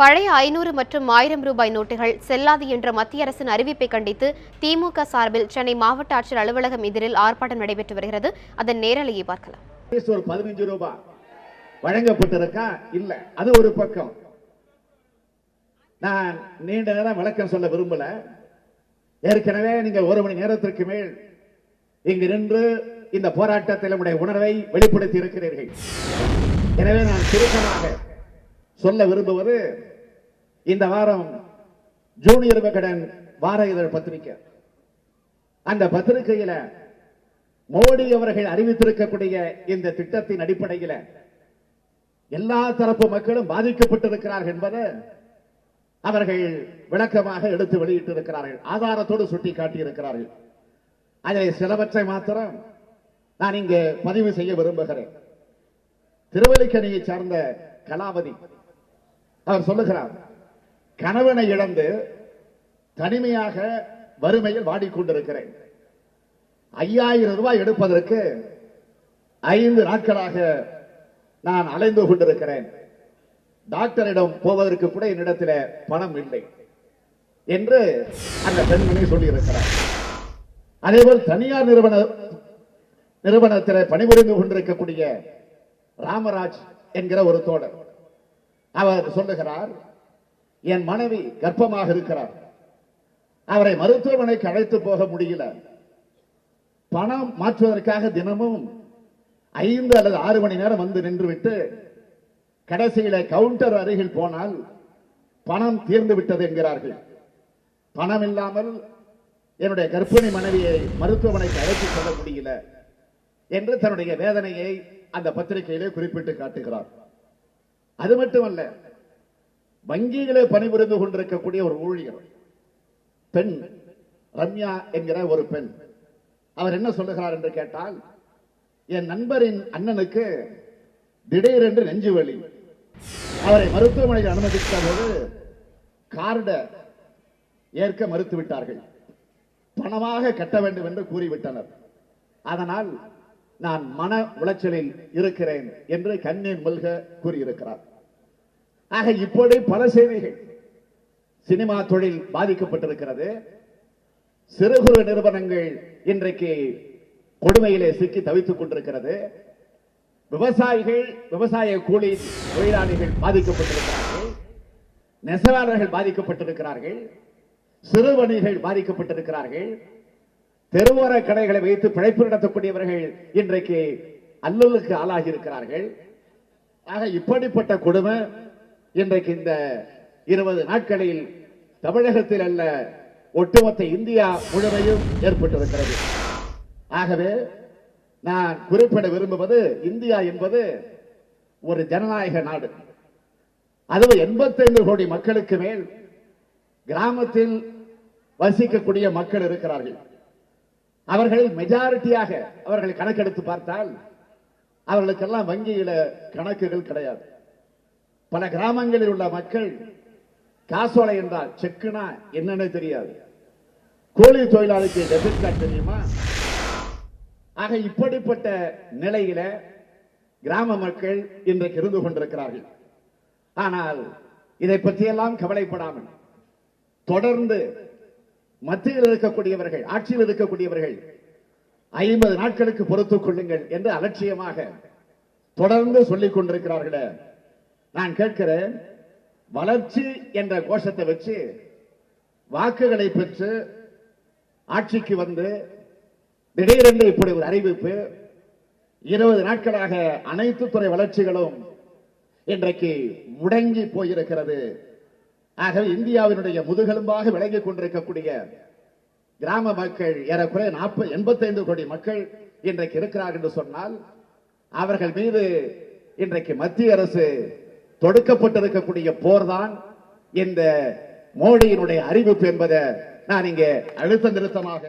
பழைய ஐநூறு மற்றும் ஆயிரம் ரூபாய் நோட்டுகள் செல்லாது என்ற மத்திய அரசின் அறிவிப்பை கண்டித்து திமுக சார்பில் சென்னை மாவட்ட ஆட்சியர் அலுவலகம் எதிரில் ஆர்ப்பாட்டம் நடைபெற்று வருகிறது. அதன் நேரலையை பார்க்கலாம். ஒரு பதினஞ்சு ரூபாய் வழங்கப்பட்டிருக்கா? இல்ல. அது ஒரு பக்கம். நான் நீண்ட நேரம் விளக்கம் சொல்ல விரும்பல. ஏற்கனவே நீங்கள் ஒரு மணி நேரத்திற்கு மேல் இங்கு நின்று இந்த போராட்டத்தில் நம்முடைய உணர்வை வெளிப்படுத்தி இருக்கிறீர்கள். எனவே நான் சுருக்கமாக சொல்ல விரும்புவது இந்த வாரம் ஜூனியர் விகடன் வார இதழ் பத்திரிகை அந்த பத்திரிகையில மோடி அவர்கள் அறிவித்திருக்கக்கூடிய இந்த திட்டத்தின் அடிப்படையில் எல்லா தரப்பு மக்களும் பாதிக்கப்பட்டிருக்கிறார்கள் என்பதை அவர்கள் விளக்கமாக எடுத்து வெளியிட்டிருக்கிறார்கள். ஆதாரத்தோடு சுட்டி காட்டியிருக்கிறார்கள் அதில் சிலவற்றை மாத்திரம் நான் இங்கு பதிவு செய்ய விரும்புகிறேன். திருவல்லிக்கணியை சார்ந்த கலாவதி அவர் சொல்லுகிறார் கணவனை இழந்து தனிமையாக வறுமையில் வாடிக்கொண்டிருக்கிறேன். ஐயாயிரம் ரூபாய் எடுப்பதற்கு ஐந்து நாட்களாக நான் அலைந்து கொண்டிருக்கிறேன். டாக்டரிடம் போவதற்கு கூட என்னிடத்தில் பணம் இல்லை என்று அந்த பெண்மணி சொல்லியிருக்கிறார். அதேபோல் தனியார் நிறுவன நிறுவனத்தில் பணிபுரிந்து கொண்டிருக்கக்கூடிய ராமராஜ் என்கிற ஒரு தோழர் அவர் சொல்லுகிறார் என் மனைவி கர்ப்பமாக இருக்கிறார். அவரை மருத்துவமனைக்கு அழைத்து போக முடியல. பணம் மாற்றுவதற்காக தினமும் ஐந்து அல்லது ஆறு மணி நேரம் வந்து நின்றுவிட்டு கடைசியில கவுண்டர் அருகில் போனால் பணம் தீர்ந்து விட்டது என்கிறார்கள். பணம் இல்லாமல் என்னுடைய கர்ப்பிணி மனைவியை மருத்துவமனைக்கு அழைத்து செல்ல முடியல என்று தன்னுடைய வேதனையை அந்த பத்திரிகையிலே குறிப்பிட்டு காட்டுகிறார். அது மட்டுமல்ல வங்கிகளை பணிபுரிந்து கொண்டிருக்கக்கூடிய ஒரு ஊழியர். பெண். ரம்யா என்கிற ஒரு பெண். அவர் என்ன சொல்லுகிறார் என்று கேட்டால் என் நண்பரின் அண்ணனுக்கு திடீரென்று நெஞ்சு வலி. அவரை மருத்துவமனையில் அனுமதித்த போது கார்டை ஏற்க மறுத்துவிட்டார்கள் பணமாக கட்ட வேண்டும் என்று கூறிவிட்டனர். அதனால் நான் மன உளைச்சலில் இருக்கிறேன் என்று கண்ணீர் மல்க கூறியிருக்கிறார். ஆக இப்படி பல செய்திகள் சினிமா தொழில் பாதிக்கப்பட்டிருக்கிறது. சிறு குறு நிறுவனங்கள் இன்றைக்கு கொடுமையிலே சிக்கி தவித்துக் கொண்டிருக்கிறது. விவசாயிகள் விவசாய கூலி தொழிலாளிகள் பாதிக்கப்பட்டிருக்கிறார்கள். நெசவாளர்கள் பாதிக்கப்பட்டிருக்கிறார்கள். சிறு வணிகள் பாதிக்கப்பட்டிருக்கிறார்கள். தெருவோர கடைகளை வைத்து பிழைப்பு நடத்தக்கூடியவர்கள் இன்றைக்கு அல்லலுக்கு ஆளாகி இருக்கிறார்கள் ஆக இப்படிப்பட்ட கொடுமை இன்றைக்கு இந்த இருபது நாட்களில் தமிழகத்தில் அல்ல ஒட்டுமொத்த இந்தியா முழுமையும் ஏற்பட்டிருக்கிறது. ஆகவே நான் குறிப்பிட விரும்புவது இந்தியா என்பது ஒரு ஜனநாயக நாடு. அதுவும் எண்பத்தைந்து கோடி மக்களுக்கு மேல் கிராமத்தில் வசிக்கக்கூடிய மக்கள் இருக்கிறார்கள். அவர்கள் மெஜாரிட்டியாக அவர்கள் கணக்கெடுத்து பார்த்தால் அவர்களுக்கெல்லாம் வங்கியில கணக்குகள் கிடையாது. பல கிராமங்களில் உள்ள மக்கள் காசோலை என்றால் செக்குனா என்னன்னு தெரியாது. கூலி தொழிலாளிக்கு டெபிட் கார்டு தெரியுமா? ஆக இப்படிப்பட்ட நிலையில கிராம மக்கள் இன்றைக்கு இருந்து கொண்டிருக்கிறார்கள். ஆனால் இதை பற்றியெல்லாம் கவலைப்படாமல் தொடர்ந்து மத்தியில் இருக்கக்கூடியவர்கள் ஆட்சியில் இருக்கக்கூடியவர்கள் ஐம்பது நாட்களுக்கு பொறுத்துக் கொள்ளுங்கள் என்று அலட்சியமாக தொடர்ந்து சொல்லிக் கொண்டிருக்கிறார்களே. நான் கேட்கிறேன் வளர்ச்சி என்ற கோஷத்தை வச்சு வாக்குகளை பெற்று ஆட்சிக்கு வந்து திடீரென்று இப்படி ஒரு அறிவிப்பு இருபது நாட்களாக அனைத்து துறை வளர்ச்சிகளும் இன்றைக்கு முடங்கி போயிருக்கிறது. ஆகவே இந்தியாவினுடைய முதுகெலும்பாக விளங்கிக் கொண்டிருக்கக்கூடிய கிராம மக்கள் ஏறக்குறைய நாற்பது எண்பத்தைந்து கோடி மக்கள் இன்றைக்கு இருக்கிறார்கள் என்று சொன்னால் அவர்கள் மீது இன்றைக்கு மத்திய அரசு தொடுக்கப்பட்டிருக்கக்கூடிய போர் தான் இந்த மோடியினுடைய அறிவிப்பு என்பதை நான் இங்கே அழுத்த நிறுத்தமாக